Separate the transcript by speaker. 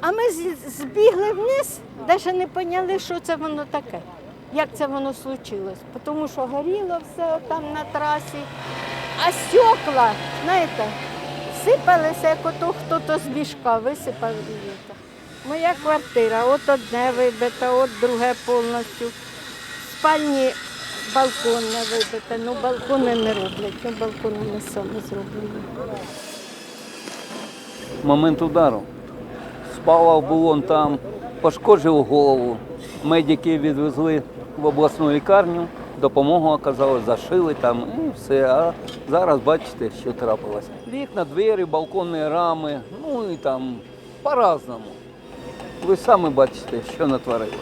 Speaker 1: А ми збігли вниз, навіть не поняли, що це воно таке, як це воно случилось. Тому що горіло все там на трасі, а стекла, знаєте, сипалися, як ото хто-то з мішка висипав. Моя квартира, от одне вибите, от друге повністю. Спальні балкон не вибите, ну балкони не роблять, ну балкони ми самі зроблені.
Speaker 2: момент удару. Спала був он там, пошкоджив голову. Медики відвезли в обласну лікарню, допомогу оказали, зашили там і все. А зараз бачите, що трапилось. Вікна, двері, балконні рами, ну і там по-разному. Ви самі бачите, що натворили.